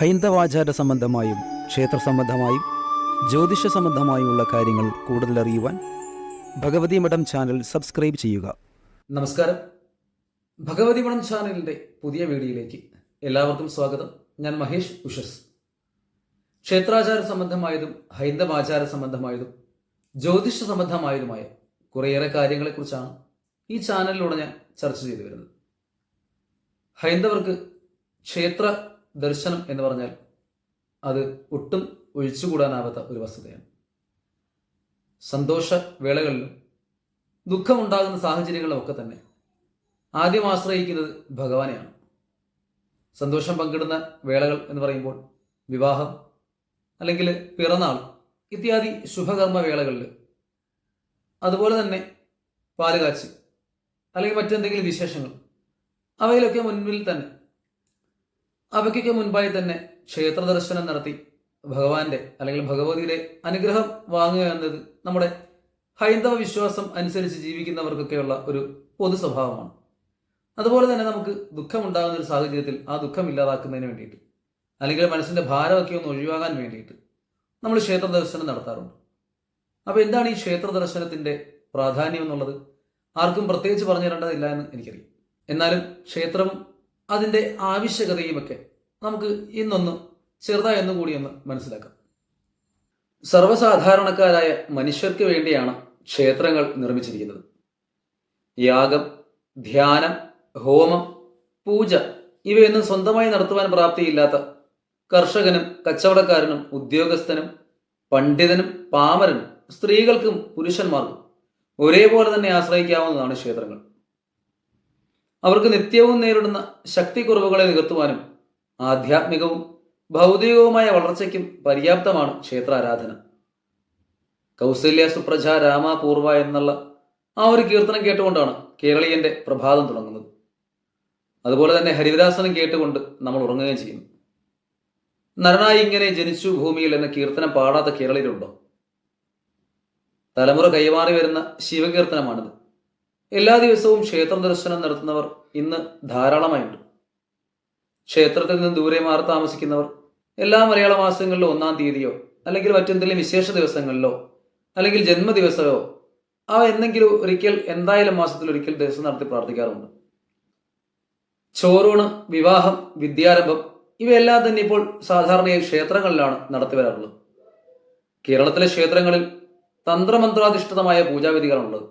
ഹൈന്ദവാചാര സംബന്ധമായും ക്ഷേത്ര സംബന്ധമായും ജ്യോതിഷ സംബന്ധമായുമുള്ള കാര്യങ്ങൾ കൂടുതൽ അറിയുവാൻ ഭഗവതി മഠം ചാനൽ സബ്സ്ക്രൈബ് ചെയ്യുക. നമസ്കാരം. ഭഗവതി മഠം ചാനലിന്റെ പുതിയ വീഡിയോയിലേക്ക് എല്ലാവർക്കും സ്വാഗതം. ഞാൻ മഹേഷ് ഉഷസ്. ക്ഷേത്രാചാര സംബന്ധമായതും ഹൈന്ദവാചാര സംബന്ധമായതും ജ്യോതിഷ സംബന്ധമായതുമായ കുറേയേറെ കാര്യങ്ങളെക്കുറിച്ചാണ് ഈ ചാനലിലൂടെ ഞാൻ ചർച്ച ചെയ്തു വരുന്നത്. ഹൈന്ദവർക്ക് ക്ഷേത്ര ദർശനം എന്ന് പറഞ്ഞാൽ അത് ഒട്ടും ഒഴിച്ചുകൂടാനാവാത്ത ഒരു വസ്തുതയാണ്. സന്തോഷ വേളകളിലും ദുഃഖമുണ്ടാകുന്ന സാഹചര്യങ്ങളിലൊക്കെ തന്നെ ആദ്യം ആശ്രയിക്കുന്നത് ഭഗവാനെയാണ്. സന്തോഷം പങ്കിടുന്ന വേളകൾ എന്ന് പറയുമ്പോൾ വിവാഹം അല്ലെങ്കിൽ പിറന്നാൾ ഇത്യാദി ശുഭകർമ്മ വേളകളിൽ അതുപോലെ തന്നെ പാലുകാച്ച് അല്ലെങ്കിൽ മറ്റെന്തെങ്കിലും വിശേഷങ്ങൾ അവയിലൊക്കെ മുൻപിൽ തന്നെ അവയ്ക്കൊക്കെ മുൻപായി തന്നെ ക്ഷേത്ര ദർശനം നടത്തി. ഭഗവാന്റെ അല്ലെങ്കിൽ ഭഗവതിയുടെ അനുഗ്രഹം വാങ്ങുക എന്നത് നമ്മുടെ ഹൈന്ദവ വിശ്വാസം അനുസരിച്ച് ജീവിക്കുന്നവർക്കൊക്കെയുള്ള ഒരു പൊതു സ്വഭാവമാണ്. അതുപോലെ തന്നെ നമുക്ക് ദുഃഖമുണ്ടാകുന്ന ഒരു സാഹചര്യത്തിൽ ആ ദുഃഖം ഇല്ലാതാക്കുന്നതിന് വേണ്ടിയിട്ട് അല്ലെങ്കിൽ മനസ്സിന്റെ ഭാരമൊക്കെ ഒന്ന് ഒഴിവാകാൻ വേണ്ടിയിട്ട് നമ്മൾ ക്ഷേത്ര ദർശനം നടത്താറുണ്ട്. അപ്പോൾ എന്താണ് ഈ ക്ഷേത്ര ദർശനത്തിന്റെ പ്രാധാന്യം എന്നുള്ളത്? ആർക്കും പ്രത്യേകിച്ച് പറഞ്ഞു തരേണ്ടതില്ല എന്ന് എനിക്കറിയാം. എന്നാലും ക്ഷേത്രവും അതിന്റെ ആവശ്യകതയുമൊക്കെ നമുക്ക് ഇന്നൊന്ന് ചെറുതായി ഒന്നും കൂടി ഒന്ന് മനസ്സിലാക്കാം. സർവസാധാരണക്കാരായ മനുഷ്യർക്ക് വേണ്ടിയാണ് ക്ഷേത്രങ്ങൾ നിർമ്മിച്ചിരിക്കുന്നത്. യാഗം ധ്യാനം ഹോമം പൂജ ഇവയൊന്നും സ്വന്തമായി നടത്തുവാൻ പ്രാപ്തിയില്ലാത്ത കർഷകനും കച്ചവടക്കാരനും ഉദ്യോഗസ്ഥനും പണ്ഡിതനും പാമരനും സ്ത്രീകൾക്കും പുരുഷന്മാർക്കും ഒരേപോലെ തന്നെ ആശ്രയിക്കാവുന്നതാണ് ക്ഷേത്രങ്ങൾ. അവർക്ക് നിത്യവും നേരിടുന്ന ശക്തി കുറവുകളെ നികത്തുവാനും ആധ്യാത്മികവും ഭൗതികവുമായ വളർച്ചയ്ക്കും പര്യാപ്തമാണ് ക്ഷേത്രാരാധന. കൗസല്യ സുപ്രജ രാമ പൂർവ എന്നുള്ള ആ ഒരു കീർത്തനം കേട്ടുകൊണ്ടാണ് കേരളീയന്റെ പ്രഭാതം തുടങ്ങുന്നത്. അതുപോലെ തന്നെ ഹരിദാസനം കേട്ടുകൊണ്ട് നമ്മൾ ഉറങ്ങുകയും ചെയ്യുന്നു. നരനായി ഇങ്ങനെ ജനിച്ചു ഭൂമിയിൽ എന്ന കീർത്തനം പാടാത്ത കേരളീയരുണ്ടോ? തലമുറ കൈമാറി വരുന്ന ശിവകീർത്തനമാണിത്. എല്ലാ ദിവസവും ക്ഷേത്ര ദർശനം നടത്തുന്നവർ ഇന്ന് ധാരാളമായുണ്ട്. ക്ഷേത്രത്തിൽ നിന്ന് ദൂരെ മാറി താമസിക്കുന്നവർ എല്ലാ മലയാള മാസങ്ങളിലും ഒന്നാം തീയതിയോ അല്ലെങ്കിൽ മറ്റെന്തെങ്കിലും വിശേഷ ദിവസങ്ങളിലോ അല്ലെങ്കിൽ ജന്മദിവസമോ അവ എന്തെങ്കിലും ഒരിക്കൽ എന്തായാലും മാസത്തിൽ ഒരിക്കൽ ദിവസം നടത്തി പ്രാർത്ഥിക്കാറുണ്ട്. ചോറൂണ് വിവാഹം വിദ്യാരംഭം ഇവയെല്ലാം തന്നെ ഇപ്പോൾ സാധാരണയായി ക്ഷേത്രങ്ങളിലാണ് നടത്തി വരാറുള്ളത്. കേരളത്തിലെ ക്ഷേത്രങ്ങളിൽ തന്ത്രമന്ത്രാധിഷ്ഠിതമായ പൂജാവിധികളാണുള്ളത്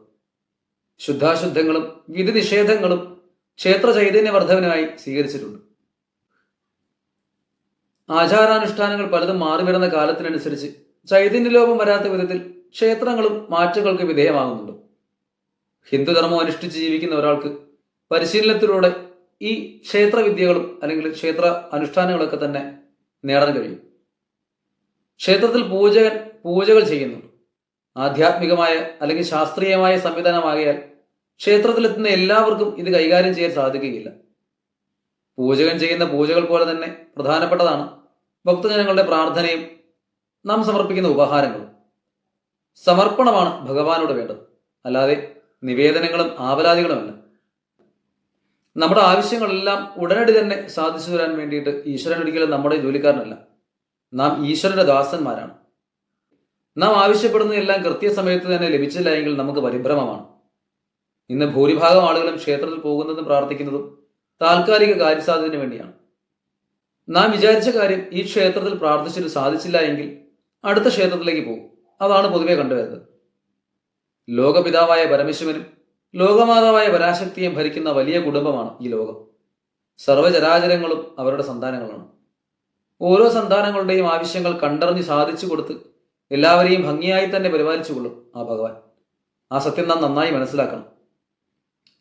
ശുദ്ധാശുദ്ധങ്ങളും വിധി നിഷേധങ്ങളും ക്ഷേത്ര ചൈതന്യവർദ്ധവനായി സ്വീകരിച്ചിട്ടുണ്ട്. ആചാരാനുഷ്ഠാനങ്ങൾ പലതും മാറി വരുന്ന കാലത്തിനനുസരിച്ച് ചൈതന്യലോപം വരാത്ത വിധത്തിൽ ക്ഷേത്രങ്ങളും മാറ്റങ്ങൾക്ക് വിധേയമാകുന്നുണ്ട്. ഹിന്ദുധർമ്മം അനുഷ്ഠിച്ച് ജീവിക്കുന്ന ഒരാൾക്ക് പരിശീലനത്തിലൂടെ ഈ ക്ഷേത്രവിദ്യകളും അല്ലെങ്കിൽ ക്ഷേത്ര അനുഷ്ഠാനങ്ങളൊക്കെ തന്നെ നേടാൻ കഴിയും. ക്ഷേത്രത്തിൽ പൂജകൻ പൂജകൾ ചെയ്യുന്നുണ്ട്. ആധ്യാത്മികമായ അല്ലെങ്കിൽ ശാസ്ത്രീയമായ സംവിധാനമാകിയാൽ ക്ഷേത്രത്തിലെത്തുന്ന എല്ലാവർക്കും ഇത് കൈകാര്യം ചെയ്യാൻ സാധിക്കുകയില്ല. പൂജകൻ ചെയ്യുന്ന പൂജകൾ പോലെ തന്നെ പ്രധാനപ്പെട്ടതാണ് ഭക്തജനങ്ങളുടെ പ്രാർത്ഥനയും നാം സമർപ്പിക്കുന്ന ഉപഹാരങ്ങളും. സമർപ്പണമാണ് ഭഗവാനോട് വേണ്ടത്. അല്ലാതെ നിവേദനങ്ങളും ആവലാദികളുമല്ല നമ്മുടെ ആവശ്യങ്ങളെല്ലാം ഉടനടി തന്നെ സാധിച്ചു തരാൻ വേണ്ടിയിട്ട് ഈശ്വരൻ ഒരിക്കലും നമ്മുടെ ജോലിക്കാരനല്ല. നാം ഈശ്വരന്റെ ദാസന്മാരാണ്. നാം ആവശ്യപ്പെടുന്നതെല്ലാം കൃത്യസമയത്ത് തന്നെ ലഭിച്ചില്ല എങ്കിൽ നമുക്ക് പരിഭ്രമമാണ്. ഇന്ന് ഭൂരിഭാഗം ആളുകളും ക്ഷേത്രത്തിൽ പോകുന്നതും പ്രാർത്ഥിക്കുന്നതും താൽക്കാലിക കാര്യസാധ്യതയ്ക്ക് വേണ്ടിയാണ്. നാം വിചാരിച്ച കാര്യം ഈ ക്ഷേത്രത്തിൽ പ്രാർത്ഥിച്ചിട്ട് സാധിച്ചില്ല എങ്കിൽ അടുത്ത ക്ഷേത്രത്തിലേക്ക് പോകും. അതാണ് പൊതുവെ കണ്ടുവരുന്നത്. ലോകപിതാവായ പരമശിവനും ലോകമാതാവായ പരാശക്തിയും ഭരിക്കുന്ന വലിയ കുടുംബമാണ് ഈ ലോകം. സർവചരാചരങ്ങളും അവരുടെ സന്താനങ്ങളാണ്. ഓരോ സന്താനങ്ങളുടെയും ആവശ്യങ്ങൾ കണ്ടറിഞ്ഞ് സാധിച്ചു കൊടുത്ത് എല്ലാവരെയും ഭംഗിയായി തന്നെ പരിപാലിച്ചുകൊള്ളും ആ ഭഗവാൻ. ആ സത്യം നാം നന്നായി മനസ്സിലാക്കണം.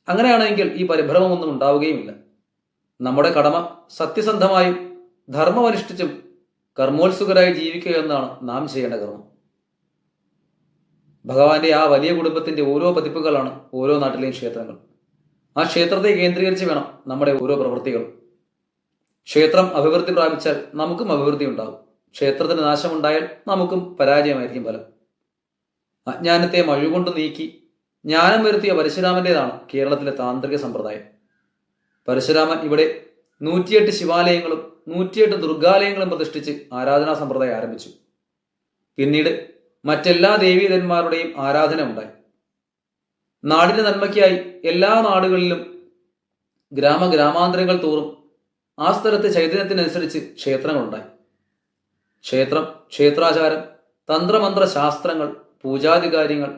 അങ്ങനെയാണെങ്കിൽ ഈ പരിഭ്രമമൊന്നും ഉണ്ടാവുകയുമില്ല. നമ്മുടെ കടമ സത്യസന്ധമായും ധർമ്മമനുഷ്ഠിച്ചും കർമ്മോത്സുകരായി ജീവിക്കുക എന്നാണ് നാം ചെയ്യേണ്ട കർമ്മം. ഭഗവാന്റെ ആ വലിയ കുടുംബത്തിന്റെ ഓരോ പതിപ്പുകളാണ് ഓരോ നാട്ടിലെയും ക്ഷേത്രങ്ങൾ. ആ ക്ഷേത്രത്തെ കേന്ദ്രീകരിച്ച് വേണം നമ്മുടെ ഓരോ പ്രവൃത്തികളും. ക്ഷേത്രം അഭിവൃദ്ധി പ്രാപിച്ചാൽ നമുക്കും അഭിവൃദ്ധി ഉണ്ടാകും. ക്ഷേത്രത്തിന് നാശമുണ്ടായാൽ നമുക്കും പരാജയമായിരിക്കും ഫലം. അജ്ഞാനത്തെ മഴുകൊണ്ട് നീക്കി ജ്ഞാനം വരുത്തിയ പരശുരാമന്റേതാണ് കേരളത്തിലെ താന്ത്രിക സമ്പ്രദായം. പരശുരാമൻ ഇവിടെ നൂറ്റിയെട്ട് ശിവാലയങ്ങളും നൂറ്റിയെട്ട് ദുർഗാലയങ്ങളും പ്രതിഷ്ഠിച്ച് ആരാധനാ സമ്പ്രദായം ആരംഭിച്ചു. പിന്നീട് മറ്റെല്ലാ ദേവീധന്മാരുടെയും ആരാധന ഉണ്ടായി. നാടിന്റെ നന്മയ്ക്കായി എല്ലാ നാടുകളിലും ഗ്രാമഗ്രാമാന്തരങ്ങൾ തോറും ആ സ്ഥലത്തെ ചൈതന്യത്തിനനുസരിച്ച് ക്ഷേത്രങ്ങളുണ്ടായി. ക്ഷേത്രം ക്ഷേത്രാചാരം തന്ത്രമന്ത്ര ശാസ്ത്രങ്ങൾ പൂജാധികാര്യങ്ങൾ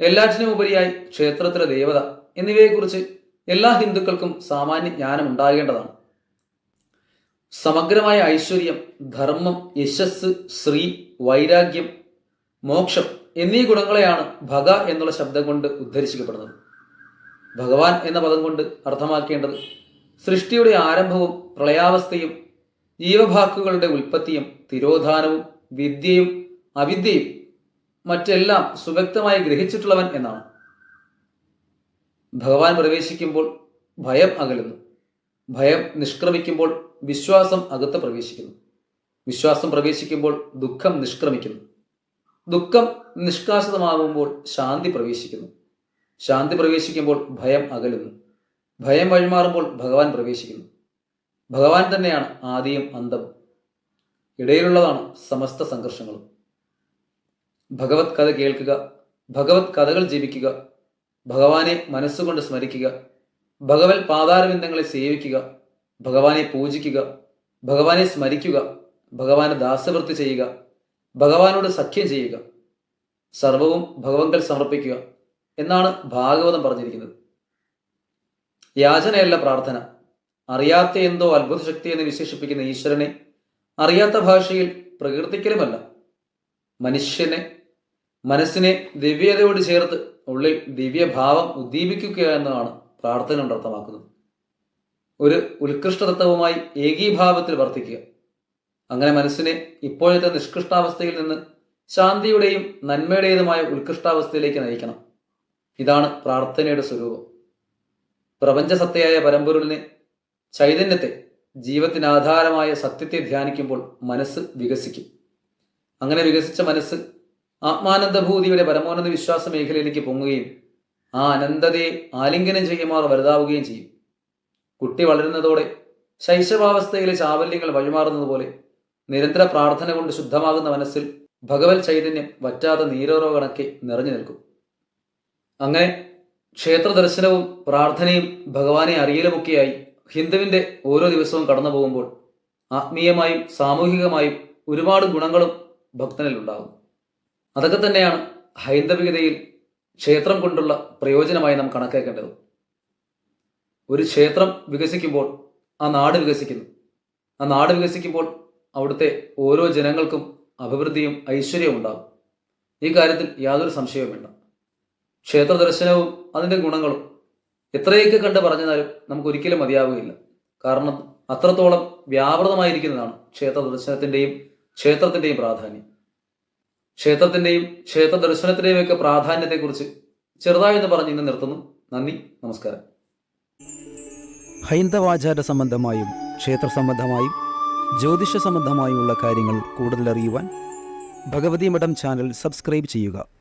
എല്ലാറ്റിനും ഉപരിയായി ക്ഷേത്രത്തിലെ ദേവത എന്നിവയെക്കുറിച്ച് എല്ലാ ഹിന്ദുക്കൾക്കും സാമാന്യ ജ്ഞാനം ഉണ്ടാകേണ്ടതാണ്. സമഗ്രമായ ഐശ്വര്യം ധർമ്മം യശസ് ശ്രീ വൈരാഗ്യം മോക്ഷം എന്നീ ഗുണങ്ങളെയാണ് ഭഗ എന്നുള്ള ശബ്ദം കൊണ്ട് ഉദ്ധരിച്ചിക്കപ്പെടുന്നത് ഭഗവാൻ എന്ന പദം കൊണ്ട് അർത്ഥമാക്കേണ്ടത് സൃഷ്ടിയുടെ ആരംഭവും പ്രളയാവസ്ഥയും ജീവഭാക്കുകളുടെ ഉൽപ്പത്തിയും തിരോധാനവും വിദ്യയും അവിദ്യയും മറ്റെല്ലാം സുവ്യക്തമായി ഗ്രഹിച്ചിട്ടുള്ളവൻ എന്നാണ്. ഭഗവാൻ പ്രവേശിക്കുമ്പോൾ ഭയം അകലുന്നു. ഭയം നിഷ്ക്രമിക്കുമ്പോൾ വിശ്വാസം അകത്ത് പ്രവേശിക്കുന്നു. വിശ്വാസം പ്രവേശിക്കുമ്പോൾ ദുഃഖം നിഷ്ക്രമിക്കുന്നു. ദുഃഖം നിഷ്കാസിതമാകുമ്പോൾ ശാന്തി പ്രവേശിക്കുന്നു. ശാന്തി പ്രവേശിക്കുമ്പോൾ ഭയം അകലുന്നു. ഭയം വഴിമാറുമ്പോൾ ഭഗവാൻ പ്രവേശിക്കുന്നു. ഭഗവാൻ തന്നെയാണ് ആദിയും അന്തവും ഇടയിലുള്ളതാണ് സമസ്ത സംഘർഷങ്ങളും. ഭഗവത് കഥ കേൾക്കുക ഭഗവത് കഥകൾ ജീവിക്കുക ഭഗവാനെ മനസ്സുകൊണ്ട് സ്മരിക്കുക ഭഗവത് പാതാരവിന്ദങ്ങളെ സേവിക്കുക ഭഗവാനെ പൂജിക്കുക ഭഗവാനെ സ്മരിക്കുക ഭഗവാന് ദാസവൃത്തി ചെയ്യുക ഭഗവാനോട് സഖ്യം ചെയ്യുക സർവവും ഭഗവങ്കൽ സമർപ്പിക്കുക എന്നാണ് ഭാഗവതം പറഞ്ഞിരിക്കുന്നത്. യാചനയല്ല പ്രാർത്ഥന. അറിയാത്ത എന്തോ അത്ഭുത ശക്തി എന്ന് വിശേഷിപ്പിക്കുന്ന ഈശ്വരനെ അറിയാത്ത ഭാഷയിൽ പ്രകീർത്തിക്കലുമല്ല. മനുഷ്യനെ മനസ്സിനെ ദിവ്യതയോട് ചേർത്ത് ഉള്ളിൽ ദിവ്യഭാവം ഉദ്ദീപിക്കുക എന്നതാണ് പ്രാർത്ഥന കൊണ്ട് അർത്ഥമാക്കുന്നത്. ഒരു ഉത്കൃഷ്ടതത്വവുമായി ഏകീഭാവത്തിൽ വർത്തിക്കുക. അങ്ങനെ മനസ്സിനെ ഇപ്പോഴത്തെ നിഷ്കൃഷ്ടാവസ്ഥയിൽ നിന്ന് ശാന്തിയുടെയും നന്മയുടേതുമായ ഉത്കൃഷ്ടാവസ്ഥയിലേക്ക് നയിക്കണം. ഇതാണ് പ്രാർത്ഥനയുടെ സ്വരൂപം. പ്രപഞ്ചസത്തയായ പരമ്പൊരുളിനെ ചൈതന്യത്തെ ജീവത്തിനാധാരമായ സത്യത്തെ ധ്യാനിക്കുമ്പോൾ മനസ്സ് വികസിക്കും. അങ്ങനെ വികസിച്ച മനസ്സ് ആത്മാനന്ദഭൂതിയുടെ പരമോന്നത വിശ്വാസ മേഖലയിലേക്ക് പൊങ്ങുകയും ആ അനന്തതയെ ആലിംഗനം ചെയ്യുമാർ വലുതാവുകയും ചെയ്യും. കുട്ടി വളരുന്നതോടെ ശൈശവാവസ്ഥയിലെ ചാവല്യങ്ങൾ വഴിമാറുന്നതുപോലെ നിരന്തര പ്രാർത്ഥന കൊണ്ട് ശുദ്ധമാകുന്ന മനസ്സിൽ ഭഗവത് ചൈതന്യം വറ്റാതെ നീരോറോ കണക്കെ നിറഞ്ഞു നിൽക്കും. അങ്ങനെ ക്ഷേത്ര ദർശനവും പ്രാർത്ഥനയും ഭഗവാനെ അറിയലുമൊക്കെയായി ഹിന്ദുവിന്റെ ഓരോ ദിവസവും കടന്നു പോകുമ്പോൾ ആത്മീയമായും സാമൂഹികമായും ഒരുപാട് ഗുണങ്ങളും ഭക്തനിൽ ഉണ്ടാകും അതൊക്കെ തന്നെയാണ് ഹൈന്ദവികതയിൽ ക്ഷേത്രം കൊണ്ടുള്ള പ്രയോജനമായി നാം കണക്കാക്കേണ്ടത്. ഒരു ക്ഷേത്രം വികസിക്കുമ്പോൾ ആ നാട് വികസിക്കുന്നു. ആ നാട് വികസിക്കുമ്പോൾ അവിടുത്തെ ഓരോ ജനങ്ങൾക്കും അഭിവൃദ്ധിയും ഐശ്വര്യവും ഉണ്ടാകും. ഈ കാര്യത്തിൽ യാതൊരു സംശയവും വേണ്ട ക്ഷേത്ര ദർശനവും അതിന്റെ ഗുണങ്ങളും എത്രയൊക്കെ കണ്ട് പറഞ്ഞാലും നമുക്ക് ഒരിക്കലും മതിയാവുകയില്ല. കാരണം അത്രത്തോളം വ്യാപൃതമായിരിക്കുന്നതാണ് ക്ഷേത്ര ദർശനത്തിന്റെയും ക്ഷേത്രത്തിന്റെയും പ്രാധാന്യം. ക്ഷേത്രത്തിന്റെയും ക്ഷേത്ര ദർശനത്തിന്റെയും ഒക്കെ പ്രാധാന്യത്തെക്കുറിച്ച് ചെറുതായി എന്ന് പറഞ്ഞ് ഇന്ന് നിർത്തുന്നു. നന്ദി നമസ്കാരം. ഹൈന്ദവാചാര സംബന്ധമായും ക്ഷേത്ര സംബന്ധമായും ജ്യോതിഷ സംബന്ധമായുമുള്ള കാര്യങ്ങൾ കൂടുതൽ അറിയുവാൻ ഭഗവതി മഠം ചാനൽ സബ്സ്ക്രൈബ് ചെയ്യുക.